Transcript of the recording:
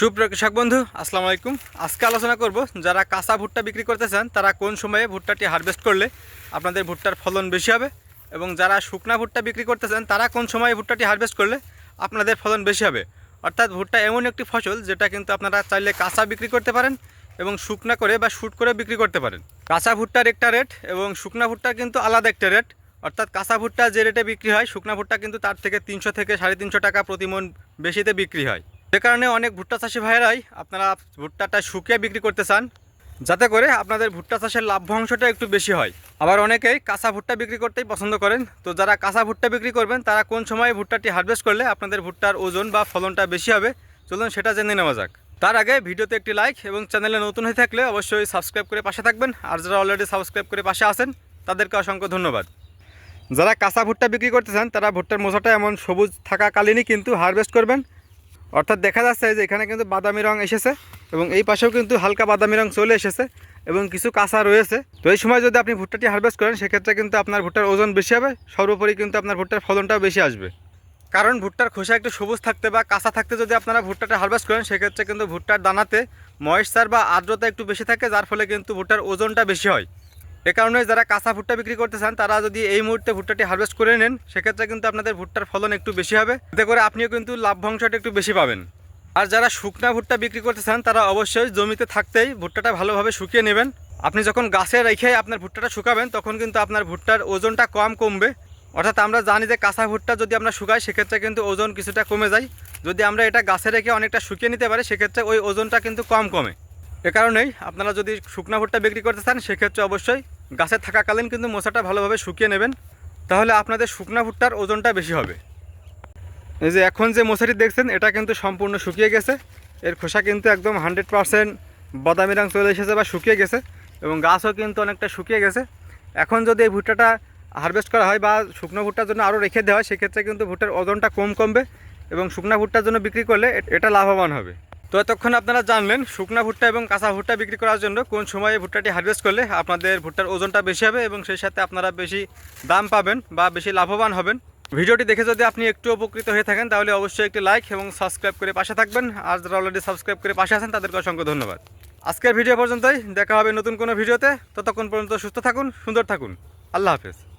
সুপ্রিয় কৃষক বন্ধু, আসসালামু আলাইকুম। আজকে আলোচনা করব যারা কাঁচা ভুট্টা বিক্রি করতে চান, তারা কোন সময়ে ভুট্টাটি হারভেস্ট করলে আপনাদের ভুট্টার ফলন বেশি হবে এবং যারা শুকনা ভুট্টা বিক্রি করতে চান, তারা কোন সময়ে ভুট্টাটি হারভেস্ট করলে আপনাদের ফলন বেশি হবে। অর্থাৎ ভুট্টা এমন একটি ফসল যেটা কিন্তু আপনারা চাইলে কাঁচা বিক্রি করতে পারেন এবং শুকনা করে বা শুট করে বিক্রি করতে পারেন। কাঁচা ভুট্টার একটা রেট এবং শুকনা ভুট্টার কিন্তু আলাদা একটা রেট অর্থাৎ কাঁচা ভুট্টা যে রেটে বিক্রি হয়, শুকনা ভুট্টা কিন্তু তার থেকে তিনশো থেকে সাড়ে তিনশো টাকা প্রতি মন বেশিতে বিক্রি হয়। যে কারণে অনেক ভুট্টা চাষি ভাইয়েরাই আপনারা ভুট্টাটা শুকিয়ে বিক্রি করতে চান, যাতে করে আপনাদের ভুট্টা চাষের লাভ্য অংশটা একটু বেশি হয়। আবার অনেকেই কাঁচা ভুট্টা বিক্রি করতেই পছন্দ করেন। তো যারা কাঁচা ভুট্টা বিক্রি করবেন, তারা কোন সময় ভুট্টাটি হারভেস্ট করলে আপনাদের ভুট্টার ওজন বা ফলনটা বেশি হবে, চলুন সেটা জেনে নেওয়া যাক। তার আগে ভিডিওতে একটি লাইক এবং চ্যানেলে নতুন হয়ে থাকলে অবশ্যই সাবস্ক্রাইব করে পাশে থাকবেন। আর যারা অলরেডি সাবস্ক্রাইব করে পাশে আছেন, তাদেরকে অসংখ্য ধন্যবাদ। যারা কাঁচা ভুট্টা বিক্রি করতে চান, তারা ভুট্টার মোচাটা এমন সবুজ থাকাকালীনই কিন্তু হারভেস্ট করবেন। অর্থাৎ দেখা যাচ্ছে যে এখানে কিন্তু বাদামি রং এসেছে এবং এই পাশেও কিন্তু হালকা বাদামি রং চলে এসেছে এবং কিছু কাঁচা রয়েছে। তো এই সময় যদি আপনি ভুট্টাটি হারভেস্ট করেন, সেক্ষেত্রে কিন্তু আপনার ভুট্টার ওজন বেশি হবে, সর্বোপরি কিন্তু আপনার ভুট্টার ফলনটাও বেশি আসবে। কারণ ভুট্টার খোসা একটু সবুজ থাকতে বা কাঁচা থাকতে যদি আপনারা ভুট্টাটা হারভেস্ট করেন, সেক্ষেত্রে কিন্তু ভুট্টার দানাতে ময়েশ্চার বা আর্দ্রতা একটু বেশি থাকে, যার ফলে কিন্তু ভুট্টার ওজনটা বেশি হয়। এ কারণে যারা কাঁচা ভুট্টা বিক্রি করতে চান, তারা যদি এই মুহূর্তে ভুট্টাটি হারভেস্ট করে নেন, সেক্ষেত্রে কিন্তু আপনাদের ভুট্টার ফলন একটু বেশি হবে। এতে করে আপনিও কিন্তু লাভ্যাংশটা একটু বেশি পাবেন। আর যারা শুকনা ভুট্টা বিক্রি করতে চান, তারা অবশ্যই জমিতে থাকতেই ভুট্টাটা ভালোভাবে শুকিয়ে নেবেন। আপনি যখন গাছে রেখে আপনার ভুট্টাটা শুকাবেন, তখন কিন্তু আপনার ভুট্টার ওজনটা কম কমবে। অর্থাৎ আমরা জানি যে কাঁচা ভুট্টা যদি আমরা শুকাই, সেক্ষেত্রে কিন্তু ওজন কিছুটা কমে যায়। যদি আমরা এটা গাছে রেখে অনেকটা শুকিয়ে নিতে পারি, সেক্ষেত্রে ওই ওজনটা কিন্তু কম কমে। এ কারণেই আপনারা যদি শুকনা ভুট্টা বিক্রি করতে চান, সেক্ষেত্রে অবশ্যই গাছে থাকাকালীন কিন্তু মোচাটা ভালোভাবে শুকিয়ে নেবেন। তাহলে আপনাদের শুকনা ভুট্টার ওজনটা বেশি হবে। এই যে এখন যে মশারি দেখছেন, এটা কিন্তু সম্পূর্ণ শুকিয়ে গেছে। এর খোসা কিন্তু একদম হান্ড্রেড পারসেন্ট বাদামি রং চলে এসেছে বা শুকিয়ে গেছে এবং গাছও কিন্তু অনেকটা শুকিয়ে গেছে। এখন যদি এই ভুট্টাটা হারভেস্ট করা হয় বা শুকনো ভুট্টার জন্য আরও রেখে দেওয়া হয়, সেক্ষেত্রে কিন্তু ভুট্টার ওজনটা কম কমবে এবং শুকনা ভুট্টার জন্য বিক্রি করলে এটা লাভবান হবে। তো এতক্ষণ আপনারা জানলেন শুকনা ভুট্টা এবং কাঁচা ভুট্টা বিক্রি করার জন্য কোন সময়ে ভুট্টাটি হারভেস্ট করলে আপনাদের ভুট্টার ওজনটা বেশি হবে এবং সেই সাথে আপনারা বেশি দাম পাবেন বা বেশি লাভবান হবেন। ভিডিওটি দেখে যদি আপনি একটু উপকৃত হয়ে থাকেন, তাহলে অবশ্যই একটি লাইক এবং সাবস্ক্রাইব করে পাশে থাকবেন। আর যারা অলরেডি সাবস্ক্রাইব করে পাশে আছেন, তাদেরকে অসংখ্য ধন্যবাদ। আজকের ভিডিও পর্যন্তই। দেখা হবে নতুন কোনো ভিডিওতে। ততক্ষণ পর্যন্ত সুস্থ থাকুন, সুন্দর থাকুন। আল্লাহ হাফেজ।